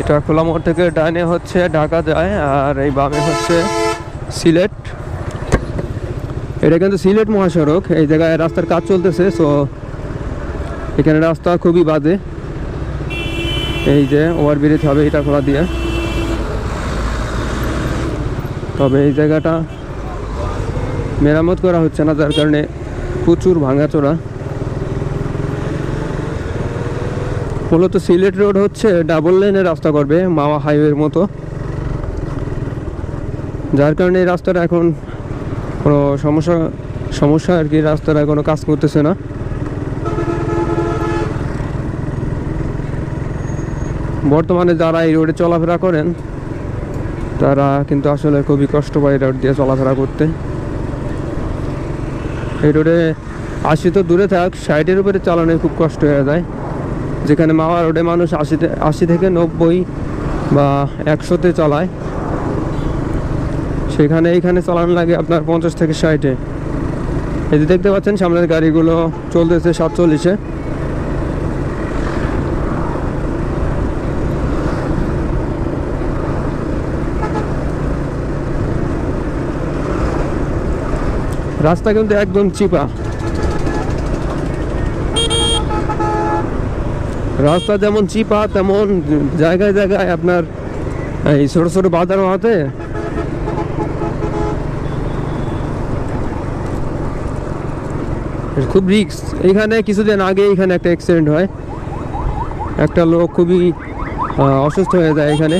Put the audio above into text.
এটা খোলা মোড় থেকে ডাইনে হচ্ছে, ঢাকা যায়, আর এই বামে হচ্ছে সিলেট। এটা কিন্তু সিলেট মহাসড়ক, এই জায়গায় রাস্তার কাজ চলতেছে সো এখানে রাস্তা খুবই বাজে। এই যে ওভারব্রিজ হবে এটা খোলা দিয়ে। তবে এই জায়গাটা মেরামত করা হচ্ছে না, যার কারণে প্রচুর ভাঙাচোরা। মূলত সিলেট রোড হচ্ছে ডাবল লেনের রাস্তা করবে, মাওয়া হাইওয়ের মতো। যার কারণে এই রাস্তাটা এখন কোনো সমস্যা সমস্যা আর কি, রাস্তাটা কোনো কাজ করতেছে না। বর্তমানে যারা এই রোডে চলাফেরা করেন, তারা কিন্তু আসলে খুবই কষ্ট পায় এই রোড দিয়ে চলাফেরা করতে। এই রোডে আশি তো দূরে থাক সাইডের উপরে চালানো খুব কষ্ট হয়ে যায়। যেখানে মাওয়া রোডে মানুষ আশি আশি থেকে নব্বই বা একশোতে চালায়। সেখানে এইখানে চালানো লাগে আপনার পঞ্চাশ থেকে ষাটে। এই যে দেখতে পাচ্ছেন, সামনের গাড়িগুলো চলতেছে সাতচল্লিশে। রাস্তা কিন্তু একদম চিপা। রাস্তা যেমন চিপা, তেমন জায়গায় জায়গায় আপনার এই ছোট ছোট বাজার হওয়াতে খুব রিক্স এখানে কিছুদিন আগে এখানে একটা অ্যাক্সিডেন্ট হয়। একটা লোক খুবই অসুস্থ হয়ে যায় এখানে।